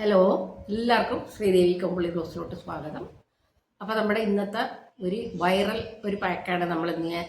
Hello എല്ലാവർക്കും ശ്രീദേവി കമ്പിളി ക്ലോസിലോട്ട് സ്വാഗതം. അപ്പോൾ നമ്മുടെ ഇന്നത്തെ ഒരു വൈറൽ ഒരു പാക്കാണ് നമ്മൾ ഇന്ന്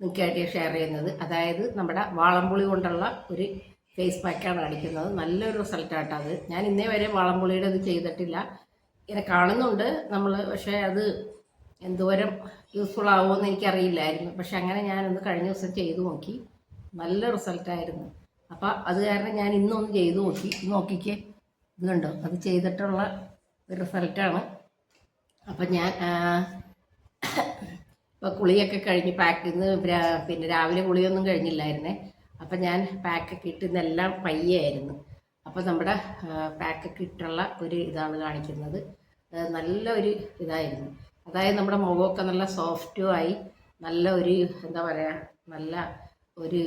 നിങ്ങൾക്കായിട്ട് ഷെയർ ചെയ്യുന്നത്. അതായത് നമ്മുടെ വാളംപുളി കൊണ്ടുള്ള ഒരു ഫേസ് പാക്കാണ് കാണിക്കുന്നത്. നല്ലൊരു റിസൾട്ടാട്ടോ അത്. ഞാൻ ഇന്നേ വരെ വാളംപുളിയുടെ ഇത് ചെയ്തിട്ടില്ല. ഇങ്ങനെ കാണുന്നുണ്ട് നമ്മൾ പക്ഷേ അത് എന്തോരം യൂസ്ഫുൾ ആവുമെന്ന് എനിക്കറിയില്ലായിരുന്നു. പക്ഷെ അങ്ങനെ ഞാൻ ഞാനൊന്ന് കഴിഞ്ഞ ദിവസം ചെയ്തു നോക്കി. നല്ല റിസൾട്ടായിരുന്നു അപ്പോൾ അത് കാരണം ഞാൻ ഇന്നൊന്ന് ചെയ്തു നോക്കി. നോക്കിക്കേ. ഇത് കണ്ടോ അത് ചെയ്തിട്ടുള്ള ഒരു റിസൾട്ടാണ്. അപ്പം ഞാൻ ഇപ്പോൾ കുളിയൊക്കെ കഴിഞ്ഞ് പാക്ക് ഇന്ന് പിന്നെ രാവിലെ കുളിയൊന്നും കഴിഞ്ഞില്ലായിരുന്നേ. അപ്പം ഞാൻ പാക്കൊക്കെ ഇട്ട് ഇന്നെല്ലാം പയ്യായിരുന്നു. അപ്പോൾ നമ്മുടെ പാക്കൊക്കെ ഇട്ടുള്ള ഒരു ഇതാണ് കാണിക്കുന്നത്. നല്ല ഒരു ഇതായിരുന്നു. അതായത് നമ്മുടെ മുഖമൊക്കെ നല്ല സോഫ്റ്റും ആയി. നല്ല ഒരു എന്താ പറയുക നല്ല ഒരു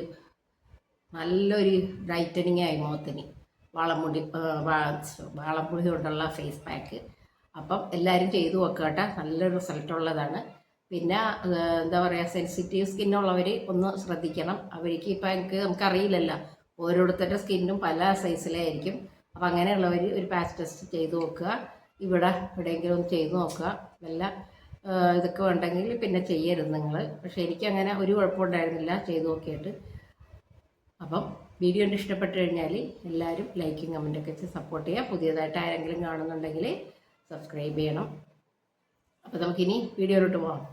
നല്ലൊരു ബ്രൈറ്റനിങ് ആയി മുഖത്തിന്. വാളമുടി വാളംപുളി കൊണ്ടുള്ള ഫേസ് പാക്ക് അപ്പം എല്ലാവരും ചെയ്തു വെക്കട്ടെ നല്ലൊരു റിസൾട്ട് ഉള്ളതാണ്. പിന്നെ എന്താ പറയുക സെൻസിറ്റീവ് സ്കിന്നുള്ളവർ ഒന്ന് ശ്രദ്ധിക്കണം. അവർക്ക് ഇപ്പം എനിക്ക് നമുക്കറിയില്ലല്ലോ. ഓരോരുത്തരുടെ സ്കിന്നും പല സൈസിലായിരിക്കും അപ്പം അങ്ങനെയുള്ളവർ ഒരു പാച്ച് ടെസ്റ്റ് ചെയ്ത് നോക്കുക. ഇവിടെ എവിടെയെങ്കിലും ഒന്ന് ചെയ്ത് നോക്കുക. നല്ല ഇതൊക്കെ ഉണ്ടെങ്കിൽ പിന്നെ ചെയ്യരുത് നിങ്ങൾ പക്ഷേ എനിക്കങ്ങനെ ഒരു കുഴപ്പമുണ്ടായിരുന്നില്ല ചെയ്ത് നോക്കിയിട്ട്. അപ്പം വീഡിയോ കണ്ട് ഇഷ്ടപ്പെട്ട് കഴിഞ്ഞാൽ എല്ലാവരും ലൈക്കും കമന്റൊക്കെ വെച്ച് സപ്പോർട്ട് ചെയ്യുക. പുതിയതായിട്ട് ആരെങ്കിലും കാണുന്നുണ്ടെങ്കിൽ സബ്സ്ക്രൈബ് ചെയ്യണം. അപ്പോൾ നമുക്കിനി വീഡിയോയിലോട്ട് പോകാം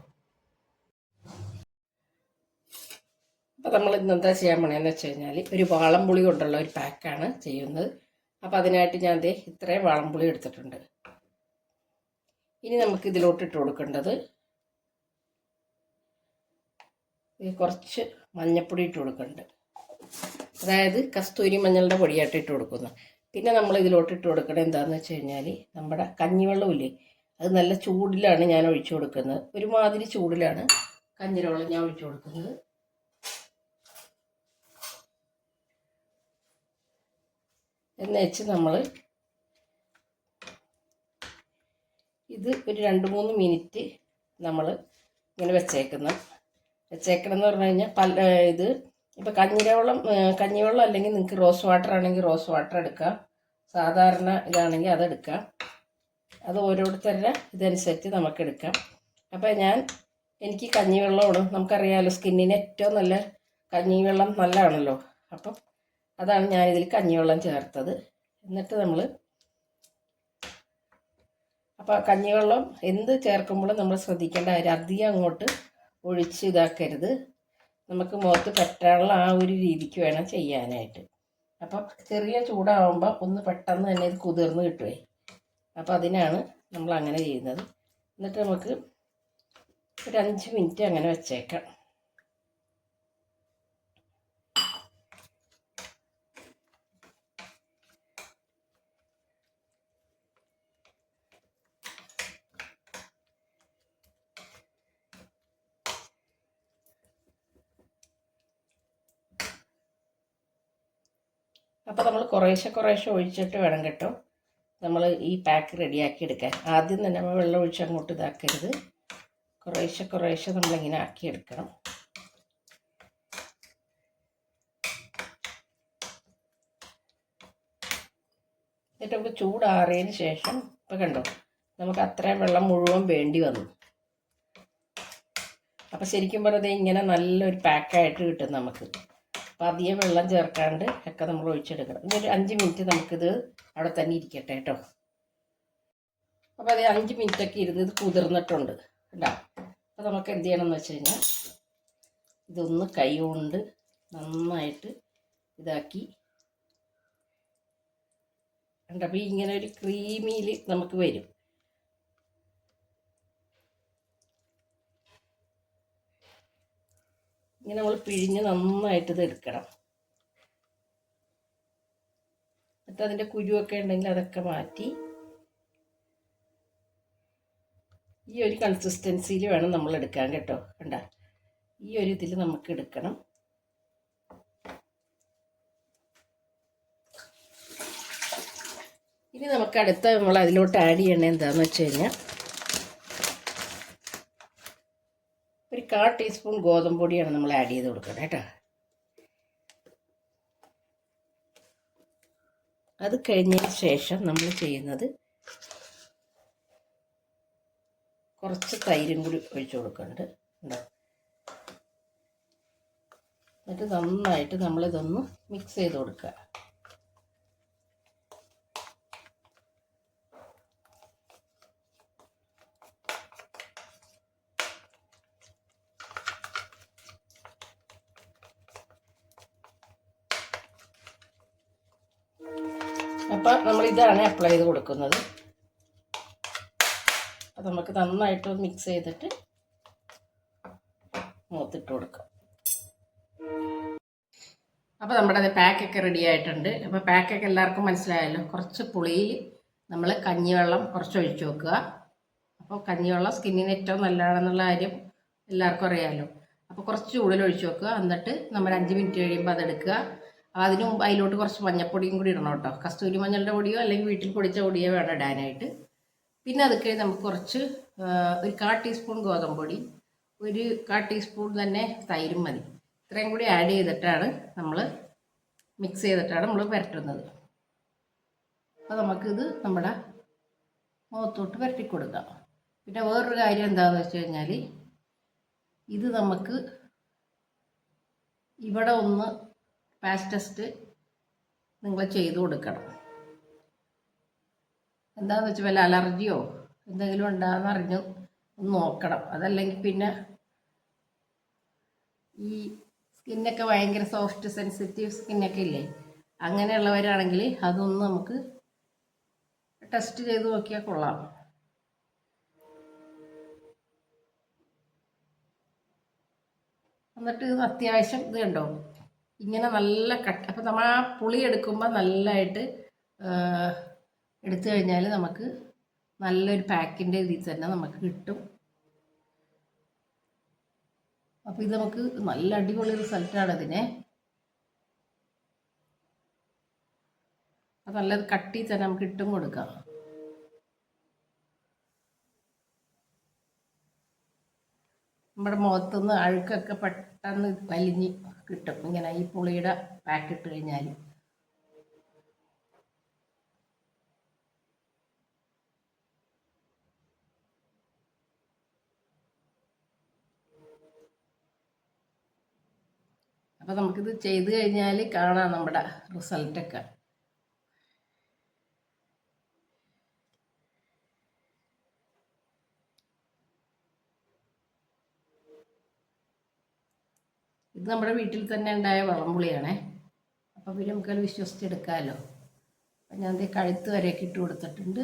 അപ്പോൾ നമ്മൾ ഇന്ന് എന്താ ചെയ്യാൻ പോണേന്ന് വെച്ച് കഴിഞ്ഞാൽ ഒരു വാളംപുളി കൊണ്ടുള്ള ഒരു പാക്കാണ് ചെയ്യുന്നത്. അപ്പോൾ അതിനായിട്ട് ഞാൻ ദേ ഇത്രയും വാളംപുളി എടുത്തിട്ടുണ്ട്. ഇനി നമുക്ക് ഇതിലോട്ട് ഇട്ട് കൊടുക്കേണ്ടത് കുറച്ച് മഞ്ഞപ്പൊടി ഇട്ട് കൊടുക്കുന്നുണ്ട് അതായത് കസ്തൂരി മഞ്ഞളുടെ പൊടിയായിട്ട് ഇട്ട് കൊടുക്കുന്നത് പിന്നെ നമ്മൾ ഇതിലോട്ട് ഇട്ട് കൊടുക്കണം എന്താണെന്ന് വെച്ച് കഴിഞ്ഞാൽ നമ്മുടെ കഞ്ഞിവെള്ളമില്ലേ അത് നല്ല ചൂടിലാണ് ഞാൻ ഒഴിച്ചു കൊടുക്കുന്നത്. ഒരുമാതിരി ചൂടിലാണ് കഞ്ഞിരവെള്ളം ഞാൻ ഒഴിച്ചു കൊടുക്കുന്നത്. എന്ന് വെച്ച് നമ്മൾ ഇത് ഒരു രണ്ട് മൂന്ന് മിനിറ്റ് നമ്മൾ ഇങ്ങനെ വെച്ചേക്കണം വെച്ചേക്കണം എന്ന് പറഞ്ഞു കഴിഞ്ഞാൽ പല ഇത് ഇപ്പോൾ കഞ്ഞിരവെള്ളം കഞ്ഞിവെള്ളം അല്ലെങ്കിൽ നിങ്ങൾക്ക് റോസ് വാട്ടർ ആണെങ്കിൽ റോസ് വാട്ടർ എടുക്കാം സാധാരണ ഇതാണെങ്കിൽ അതെടുക്കാം അത് ഓരോരുത്തരുടെ ഇതനുസരിച്ച് നമുക്ക് എടുക്കാം. അപ്പോൾ ഞാൻ എനിക്ക് കഞ്ഞിവെള്ളമാണ്. നമുക്കറിയാമല്ലോ സ്കിന്നിന് ഏറ്റവും നല്ല കഞ്ഞിവെള്ളം നല്ലതാണല്ലോ. അപ്പം അതാണ് ഞാനിതിൽ കഞ്ഞിവെള്ളം ചേർത്തത്. എന്നിട്ട് നമ്മൾ അപ്പോൾ കഞ്ഞിവെള്ളം എന്ത് ചേർക്കുമ്പോഴും നമ്മൾ ശ്രദ്ധിക്കേണ്ട കാര്യം അധികം അങ്ങോട്ട് ഒഴിച്ച് ഇതാക്കരുത്. നമുക്ക് മുഖത്ത് പറ്റാനുള്ള ആ ഒരു രീതിക്ക് വേണം ചെയ്യാനായിട്ട്. അപ്പം ചെറിയ ചൂടാവുമ്പോൾ ഒന്ന് പെട്ടെന്ന് തന്നെ ഇത് കുതിർന്ന് കിട്ടുമേ അപ്പോൾ അതിനാണ് നമ്മൾ അങ്ങനെ ചെയ്യുന്നത്. എന്നിട്ട് നമുക്ക് ഒരു അഞ്ച് മിനിറ്റ് അങ്ങനെ വെച്ചേക്കാം. അപ്പോൾ നമ്മൾ കുറേശ്ശെ കുറേശ്ശെ ഒഴിച്ചിട്ട് വേണം കേട്ടോ. നമ്മൾ ഈ പാക്ക് റെഡിയാക്കി എടുക്കാൻ. ആദ്യം തന്നെ നമ്മൾ വെള്ളം ഒഴിച്ച് അങ്ങോട്ട് ഇതാക്കരുത്. കുറേശ്ശെ കുറേശ്ശെ നമ്മളിങ്ങനെ ആക്കി എടുക്കണം. എന്നിട്ട് നമുക്ക് ചൂടാറിയതിന് ശേഷം ഇപ്പം കണ്ടോ നമുക്ക് അത്രയും വെള്ളം മുഴുവൻ വേണ്ടി വന്നു. അപ്പം ശരിക്കും പറഞ്ഞത് ഇങ്ങനെ നല്ലൊരു പാക്കായിട്ട് കിട്ടും നമുക്ക്. അധികം വെള്ളം ചേർക്കാണ്ട് ഒക്കെ നമ്മൾ ഒഴിച്ചെടുക്കണം. ഇനി ഒരു അഞ്ച് മിനിറ്റ് നമുക്കിത് അവിടെ തന്നെ ഇരിക്കട്ടെ കേട്ടോ. അപ്പോൾ അത് അഞ്ച് മിനിറ്റൊക്കെ ഇരുന്ന് ഇത് കുതിർന്നിട്ടുണ്ട് കേട്ടോ. അപ്പോൾ നമുക്ക് എന്ത് ചെയ്യണം എന്ന് വെച്ച് കഴിഞ്ഞാൽ ഇതൊന്ന് കൈ കൊണ്ട് നന്നായിട്ട് ഇതാക്കി. കണ്ടപ്പോൾ ഇങ്ങനെ ഒരു ക്രീമിയിൽ നമുക്ക് വരും. ഇങ്ങനെ നമ്മൾ പിഴിഞ്ഞ് നന്നായിട്ട് ഇത് എടുക്കണം. എന്നിട്ട് അതിന്റെ കുരുവൊക്കെ ഉണ്ടെങ്കിൽ അതൊക്കെ മാറ്റി ഈ ഒരു കൺസിസ്റ്റൻസിയിൽ വേണം നമ്മൾ എടുക്കാൻ കേട്ടോ. കണ്ട? ഈ ഒരു ഇതിൽ നമുക്ക് എടുക്കണം. ഇനി നമുക്ക് അടുത്ത നമ്മൾ അതിലോട്ട് ആഡ് ചെയ്യണേ എന്താണെന്ന് വെച്ച് കഴിഞ്ഞാൽ ഒരു കാ ടീസ്പൂൺ ഗോതമ്പ് പൊടിയാണ് നമ്മൾ ആഡ് ചെയ്ത് കൊടുക്കുന്നത് കേട്ടോ. അത് കഴിഞ്ഞതിന് ശേഷം നമ്മൾ ചെയ്യുന്നത് കുറച്ച് തൈരും കൂടി ഒഴിച്ചു കൊടുക്കുന്നുണ്ട് എന്നിട്ട് നന്നായിട്ട് നമ്മളിതൊന്ന് മിക്സ് ചെയ്ത് കൊടുക്കുക. അപ്പം നമ്മൾ ഇതാണ് അപ്ലൈ ചെയ്ത് കൊടുക്കുന്നത്. അപ്പം നമുക്ക് നന്നായിട്ട് മിക്സ് ചെയ്തിട്ട് മൂത്തിട്ട് കൊടുക്കാം. അപ്പോൾ നമ്മുടെ പാക്കൊക്കെ റെഡി ആയിട്ടുണ്ട്. അപ്പോൾ പാക്കൊക്കെ എല്ലാവർക്കും മനസ്സിലായല്ലോ? കുറച്ച് പുളിയിൽ നമ്മൾ കഞ്ഞിവെള്ളം കുറച്ച് ഒഴിച്ചു വെക്കുക. അപ്പോൾ കഞ്ഞിവെള്ളം സ്കിന്നിന് ഏറ്റവും നല്ലതാണെന്നുള്ള കാര്യം എല്ലാവർക്കും അറിയാമല്ലോ അപ്പോൾ കുറച്ച് ചൂടിൽ ഒഴിച്ചു വെക്കുക. എന്നിട്ട് നമ്മൾ അഞ്ച് മിനിറ്റ് കഴിയുമ്പോൾ അതെടുക്കുക. അതിന് മുമ്പ് അതിലോട്ട് കുറച്ച് മഞ്ഞപ്പൊടിയും കൂടി ഇടണം കേട്ടോ. കസ്തൂരി മഞ്ഞളുടെ പൊടിയോ അല്ലെങ്കിൽ വീട്ടിൽ പൊടിച്ച പൊടിയോ വേണം ഇടാനായിട്ട്. പിന്നെ അത് കഴിഞ്ഞ് നമുക്ക് കുറച്ച് ഒരു കാ ടീസ്പൂൺ ഗോതമ്പ് പൊടി ഒരു കാ ടീസ്പൂൺ തന്നെ തൈരും മതി. ഇത്രയും കൂടി ആഡ് ചെയ്തിട്ടാണ് നമ്മൾ മിക്സ് ചെയ്തിട്ടാണ് നമ്മൾ പുരട്ടുന്നത്. അപ്പോൾ നമുക്കിത് നമ്മുടെ മുഖത്തോട്ട് പുരട്ടി കൊടുക്കാം. പിന്നെ വേറൊരു കാര്യം എന്താണെന്ന് വെച്ച് കഴിഞ്ഞാൽ ഇത് നമുക്ക് ഇവിടെ ഒന്ന് പാച്ച് ടെസ്റ്റ് നിങ്ങൾ ചെയ്തു കൊടുക്കണം. എന്താണെന്ന് വെച്ചാൽ വല്ല അലർജിയോ എന്തെങ്കിലും ഉണ്ടാകുന്ന അറിഞ്ഞ് ഒന്ന് നോക്കണം. അതല്ലെങ്കിൽ പിന്നെ ഈ സ്കിന്നൊക്കെ ഭയങ്കര സോഫ്റ്റ് സെൻസിറ്റീവ് സ്കിന്നൊക്കെ ഇല്ലേ? അങ്ങനെയുള്ളവരാണെങ്കിൽ അതൊന്ന് നമുക്ക് ടെസ്റ്റ് ചെയ്ത് നോക്കിയാൽ കൊള്ളാം. എന്നിട്ട് അത്യാവശ്യം ഇത് കണ്ടോ? ഇങ്ങനെ നല്ല കട്ട് അപ്പം നമ്മൾ ആ പുളി എടുക്കുമ്പോൾ നല്ലതായിട്ട് എടുത്തു കഴിഞ്ഞാൽ നമുക്ക് നല്ലൊരു പാക്കിന്റെ ഇതിൽ തന്നെ നമുക്ക് കിട്ടും. അപ്പോൾ ഇത് നമുക്ക് നല്ല അടിപൊളി റിസൾട്ടാണ് ഇതിനെ അപ്പം നല്ലത് കട്ടി തന്നെ നമുക്ക് ഇട്ടും കൊടുക്കാം. നമ്മുടെ മുഖത്തുനിന്ന് അഴുക്കൊക്കെ പെട്ടെന്ന് വലിഞ്ഞ് കിട്ടും. ഇങ്ങനെ ഈ പുളിയുടെ പാക്കിട്ട് കഴിഞ്ഞാൽ അപ്പോൾ നമുക്കിത് ചെയ്ത് കഴിഞ്ഞാൽ കാണാം നമ്മുടെ റിസൾട്ടൊക്കെ ഇത് നമ്മുടെ വീട്ടിൽ തന്നെ ഉണ്ടായ വളംപുളിയാണേ. അപ്പോൾ പിന്നെ നമുക്കത് വിശ്വസിച്ചെടുക്കാമല്ലോ. അപ്പം ഞാൻ കഴുത്ത് വരെയൊക്കെ ഇട്ട് കൊടുത്തിട്ടുണ്ട്.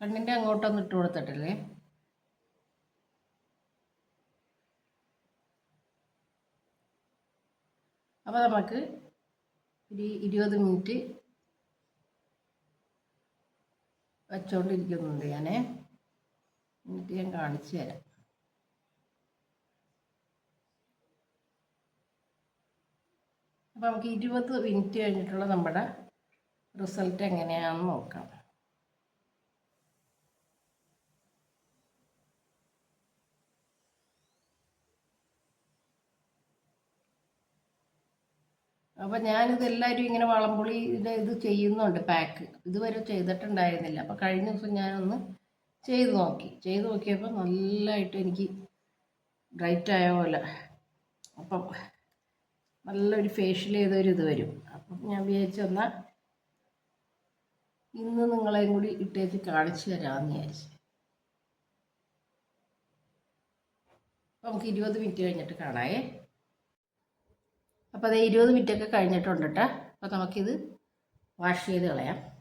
കണ്ണിന്റെ അങ്ങോട്ടൊന്നും ഇട്ട് കൊടുത്തിട്ടില്ലേ? അപ്പോൾ നമുക്ക് ഒരു ഇരുപത് മിനിറ്റ് വച്ചുകൊണ്ടിരിക്കുന്നുണ്ട് ഞാനേ. എന്നിട്ട് ഞാൻ കാണിച്ചു തരാം. അപ്പോൾ നമുക്ക് ഇരുപത് മിനിറ്റ് കഴിഞ്ഞിട്ടുള്ള നമ്മുടെ റിസൾട്ട് എങ്ങനെയാണെന്ന് നോക്കാം. അപ്പോൾ ഞാനിത് എല്ലാവരും ഇങ്ങനെ വളംപുളിയുടെ ഇത് ഇത് ചെയ്യുന്നുണ്ട് പാക്ക്. ഇതുവരെ ചെയ്തിട്ടുണ്ടായിരുന്നില്ല. അപ്പോൾ കഴിഞ്ഞ ദിവസം ഞാനൊന്ന് ചെയ്ത് നോക്കി. ചെയ്ത് നോക്കിയപ്പോൾ നല്ലതായിട്ട് എനിക്ക് ബ്രൈറ്റ് ആയ പോലെ. അപ്പം നല്ലൊരു ഫേഷ്യൽ ചെയ്തൊരു ഇത് വരും. അപ്പം ഞാൻ വിചാരിച്ചു തന്നാൽ ഇന്ന് നിങ്ങളെയും കൂടി ഇട്ടേച്ച് കാണിച്ചു തരാമെന്ന് വിചാരിച്ചു. നമുക്ക് ഇരുപത് മിനിറ്റ് കഴിഞ്ഞിട്ട് കാണായേ അപ്പോൾ അത് ഇരുപത് മിനിറ്റൊക്കെ കഴിഞ്ഞിട്ടുണ്ട് കേട്ടോ. അപ്പോൾ നമുക്കിത് വാഷ് ചെയ്ത് കളയാം.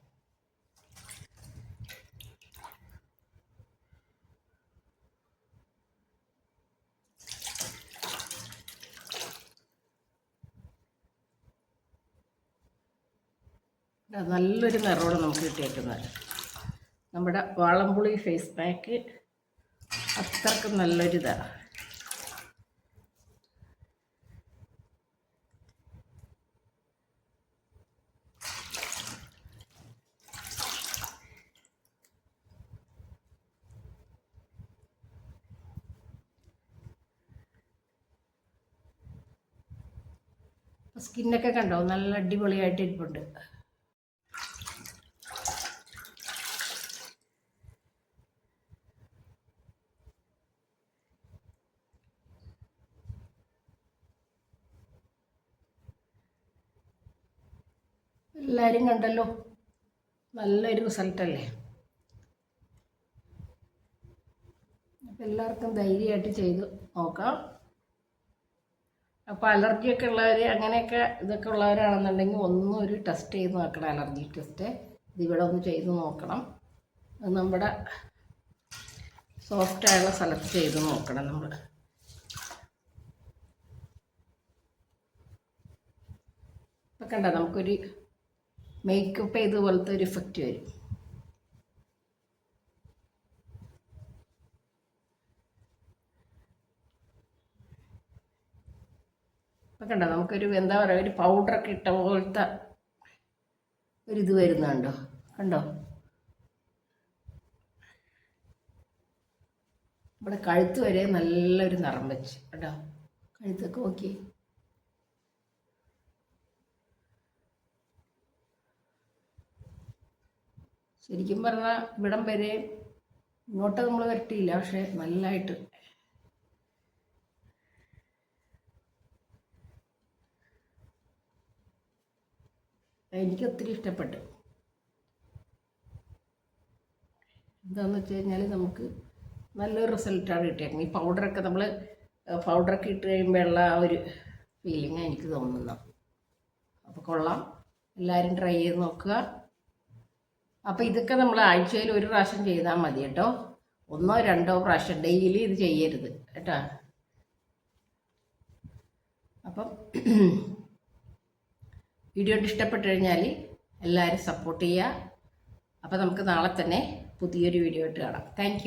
നല്ലൊരു നിറമാണ് നമുക്ക് കിട്ടിയേക്കുന്നത് നമ്മുടെ വാളംപുളി ഫേസ് പാക്ക് അത്രക്കും നല്ലൊരിതാണ് സ്കിന്നൊക്കെ കണ്ടോ? നല്ല അടിപൊളിയായിട്ട് ഇരിപ്പുണ്ട് കണ്ടല്ലോ. നല്ലൊരു റിസൾട്ടല്ലേ അപ്പം എല്ലാവർക്കും ധൈര്യമായിട്ട് ചെയ്ത് നോക്കാം. അപ്പോൾ അലർജിയൊക്കെ ഉള്ളവർ അങ്ങനെയൊക്കെ ഇതൊക്കെ ഉള്ളവരാണെന്നുണ്ടെങ്കിൽ ഒന്നും ഒരു ടെസ്റ്റ് ചെയ്ത് നോക്കണം അലർജി ടെസ്റ്റ് ഇതിവിടെ ഒന്ന് ചെയ്ത് നോക്കണം. നമ്മുടെ സോഫ്റ്റ് ആയുള്ള സെലക്ട് ചെയ്ത് നോക്കണം നമ്മൾ ഇപ്പം കണ്ട നമുക്കൊരു മേക്കപ്പ് ചെയ്ത പോലത്തെ ഒരു ഇഫക്റ്റ് വരും? ഇപ്പം കണ്ടോ നമുക്കൊരു എന്താ പറയുക ഒരു പൗഡറൊക്കെ ഇട്ട പോലത്തെ ഒരു ഇത് വരുന്നുണ്ടോ? കണ്ടോ? ഇവിടെ കഴുത്ത് വരെ നല്ലൊരു നിറം വെച്ച്. കേട്ടോ കഴുത്തൊക്കെ നോക്കി ശരിക്കും പറഞ്ഞാൽ ഇവിടം വരെ ഇങ്ങോട്ട് നമ്മൾ വരട്ടിയില്ല പക്ഷെ നല്ലതായിട്ട് എനിക്ക് ഒത്തിരി ഇഷ്ടപ്പെട്ടു. എന്താന്ന് വെച്ച് കഴിഞ്ഞാൽ നമുക്ക് നല്ലൊരു റിസൾട്ടാണ് കിട്ടിയേക്കുന്നത്. ഈ പൗഡറൊക്കെ നമ്മൾ പൗഡറൊക്കെ ഇട്ട് കഴിയുമ്പോഴുള്ള ആ ഒരു ഫീലിംഗ് എനിക്ക് തോന്നുന്നത് അപ്പോൾ കൊള്ളാം. എല്ലാവരും ട്രൈ ചെയ്ത് നോക്കുക. അപ്പോൾ ഇതൊക്കെ നമ്മൾ ആഴ്ചയിൽ ഒരു പ്രാവശ്യം ചെയ്താൽ മതി കേട്ടോ. ഒന്നോ രണ്ടോ പ്രാവശ്യം ഡെയിലി ഇത് ചെയ്യരുത് കേട്ടോ. അപ്പം വീഡിയോ ഇഷ്ടപ്പെട്ടു കഴിഞ്ഞാൽ എല്ലാവരും സപ്പോർട്ട് ചെയ്യുക അപ്പോൾ നമുക്ക് നാളെ തന്നെ പുതിയൊരു വീഡിയോ ആയിട്ട് കാണാം. താങ്ക്